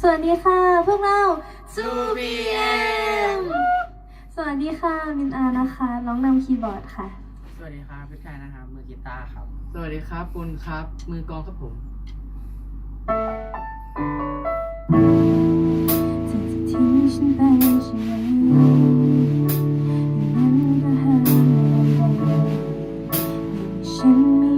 สวัสดีค่ะ พวกเราซูบีเอมสวัสดีค่ะ มินอานะคะร้องนำคีย์บอร์ดค่ะ สวัสดีครับพี่ชายนะครับมือกีตาร์ครับ สวัสดีครับปุณครับ มือกลองครับผมฉันไม่